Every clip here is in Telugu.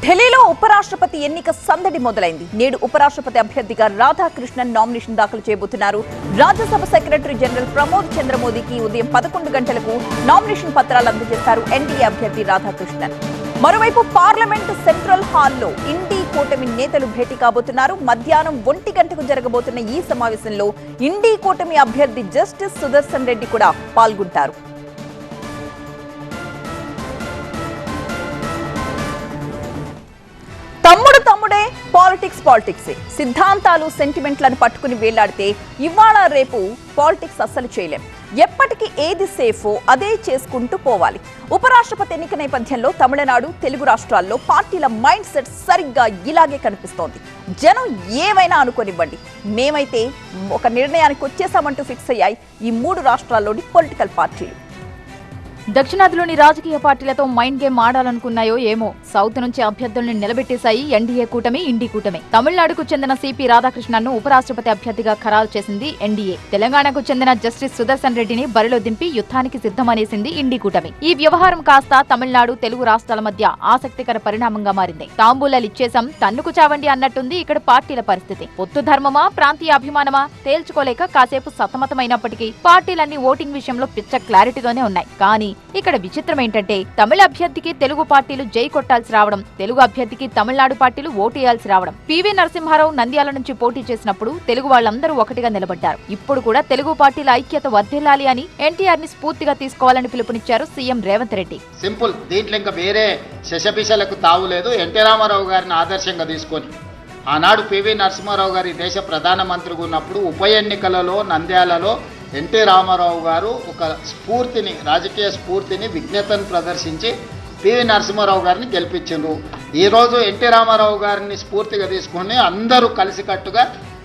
ఢిల్లీలో ఉపరాష్ట్రపతి ఎన్నిక సందడి మొదలైంది. నేడు ఉపరాష్ట్రపతి అభ్యర్థిగా రాధాకృష్ణన్ నామినేషన్ దాఖలు చేయబోతున్నారు. రాజ్యసభ సెక్రటరీ జనరల్ ప్రమోద్ చంద్ర మోదీకి ఉదయం పదకొండు గంటలకు నామినేషన్ పత్రాలు అందజేశారు ఎన్డీఏ అభ్యర్థి రాధాకృష్ణన్. మరోవైపు పార్లమెంట్ సెంట్రల్ హాల్లో ఇండీ కూటమి నేతలు భేటీ కాబోతున్నారు. మధ్యాహ్నం ఒంటి గంటకు జరగబోతున్న ఈ సమావేశంలో ఇండీ కూటమి అభ్యర్థి జస్టిస్ సుదర్శన్ రెడ్డి కూడా పాల్గొంటారు. పాలిటిక్స్ పాలిటిక్సే. సిద్ధాంతాలు సెంటిమెంట్లను పట్టుకుని వేలాడితే ఇవాళ రేపు పాలిటిక్స్ అస్సలు చేయలేం. ఎప్పటికీ ఏది సేఫో అదే చేసుకుంటూ పోవాలి. ఉపరాష్ట్రపతి ఎన్నిక నేపథ్యంలో తమిళనాడు తెలుగు రాష్ట్రాల్లో పార్టీల మైండ్ సెట్ సరిగ్గా ఇలాగే కనిపిస్తోంది. జనం ఏమైనా అనుకోనివ్వండి. మేమైతే ఒక నిర్ణయానికి వచ్చేసామంటూ ఫిక్స్ అయ్యాయి ఈ మూడు రాష్ట్రాల్లోని పొలిటికల్ పార్టీలు. దక్షిణాదిలోని రాజకీయ పార్టీలతో మైండ్ గేమ్ ఆడాలనుకున్నాయో ఏమో. సౌత్ నుంచి అభ్యర్థుల్ని నిలబెట్టేశాయి ఎన్డీఏ కూటమి ఇండి కూటమి. తమిళనాడుకు చెందిన సిపి రాధాకృష్ణన్ను ఉపరాష్ట్రపతి అభ్యర్థిగా ఖరారు చేసింది ఎన్డీఏ. తెలంగాణకు చెందిన జస్టిస్ సుదర్శన్ రెడ్డిని బరిలో దింపి యుద్ధానికి సిద్ధమనేసింది ఇండి కూటమి. ఈ వ్యవహారం కాస్త తమిళనాడు తెలుగు రాష్ట్రాల మధ్య ఆసక్తికర పరిణామంగా మారింది. తాంబూలాలు ఇచ్చేసాం తన్నుకు చావండి అన్నట్టుంది ఇక్కడ పార్టీల పరిస్థితి. పొత్తు ధర్మమా ప్రాంతీయ అభిమానమా తేల్చుకోలేక కాసేపు సతమతమైనప్పటికీ పార్టీలన్నీ ఓటింగ్ విషయంలో పిచ్చ క్లారిటీతోనే ఉన్నాయి. కానీ ఇక్కడ విచిత్రం ఏంటంటే తమిళ అభ్యర్థికి తెలుగు పార్టీలు జై కొట్టాల్సి రావడం తెలుగు అభ్యర్థికి తమిళనాడు పార్టీలు ఓటేయాల్సి రావడం. పివి నరసింహారావు నంద్యాల నుంచి పోటీ చేసినప్పుడు తెలుగు వాళ్ళందరూ ఒకటిగా నిలబడ్డారు. ఇప్పుడు కూడా తెలుగు పార్టీల ఐక్యత వర్ధిల్లాలి అని ఎన్టీఆర్ని స్ఫూర్తిగా తీసుకోవాలని పిలుపునిచ్చారు సీఎం రేవంత్ రెడ్డి. సింపుల్ దీంట్లో ఇంకా వేరే శశపిశలకు తావులేదు ఎన్టీ రామారావు గారిని ఆదర్శంగా తీసుకొని ఆనాడు పివి నరసింహారావు గారి దేశ ప్రధానమంత్రిగా ఉన్నప్పుడు ఉప ఎన్నికలలో నంద్యాలలో ఎన్టీ రామారావు గారు ఒక స్ఫూర్తిని రాజకీయ స్ఫూర్తిని విజ్ఞతను ప్రదర్శించి పివి నరసింహారావు గారిని గెలిపించారు ఈరోజు ఎన్టీ రామారావు గారిని స్ఫూర్తిగా తీసుకొని అందరూ కలిసికట్టుగా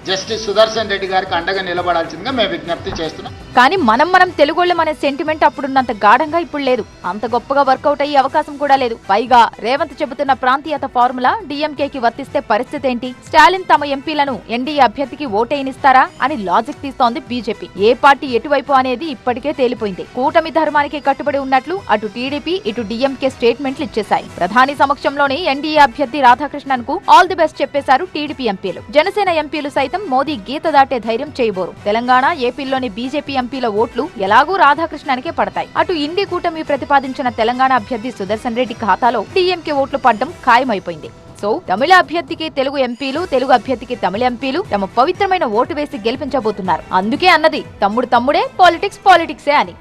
జస్టిస్ సుదర్శన్ రెడ్డి గారికి అండగా నిలబడాల్సిందిగా మేము విజ్ఞప్తి చేస్తున్నాం. కానీ మనం మనం తెలుగోళ్ళం అనే సెంటిమెంట్ అప్పుడున్నంత గాఢంగా ఇప్పుడు లేదు. అంత గొప్పగా వర్కౌట్ అయ్యే అవకాశం కూడా లేదు. పైగా రేవంత్ చెబుతున్న ప్రాంతీయత ఫార్ములా డీఎంకేకి వర్తిస్తే పరిస్థితి ఏంటి? స్టాలిన్ తమ ఎంపీలను ఎన్డీఏ అభ్యర్థికి ఓటేయనిస్తారా అని లాజిక్ తీస్తోంది బీజేపీ ఏ పార్టీ ఎటువైపు అనేది ఇప్పటికే తేలిపోయింది. కూటమి ధర్మానికి కట్టుబడి ఉన్నట్లు అటు టీడీపీ ఇటు డిఎంకే స్టేట్మెంట్లు ఇచ్చేశాయి. ప్రధాని సమక్షంలోనే ఎన్డీఏ అభ్యర్థి రాధాకృష్ణన్కు ఆల్ ది బెస్ట్ చెప్పేశారు టీడీపీ ఎంపీలు. జనసేన ఎంపీలు సైతం మోదీ గీత దాటే ధైర్యం చేయబోరు. తెలంగాణ ఏపీలోని బీజేపీ ఎంపీల ఓట్లు ఎలాగూ రాధాకృష్ణానికే పడతాయి. అటు ఇండి కూటమి ప్రతిపాదించిన తెలంగాణ అభ్యర్థి సుదర్శన్ రెడ్డి ఖాతాలో టీఎంకే ఓట్లు పడ్డం ఖాయమైపోయింది. సో తమిళ అభ్యర్థికి తెలుగు ఎంపీలు తెలుగు అభ్యర్థికి తమిళ ఎంపీలు తమ పవిత్రమైన ఓటు వేసి గెలిపించబోతున్నారు. అందుకే అన్నది తమ్ముడు తమ్ముడే పాలిటిక్స్ పాలిటిక్సే అని.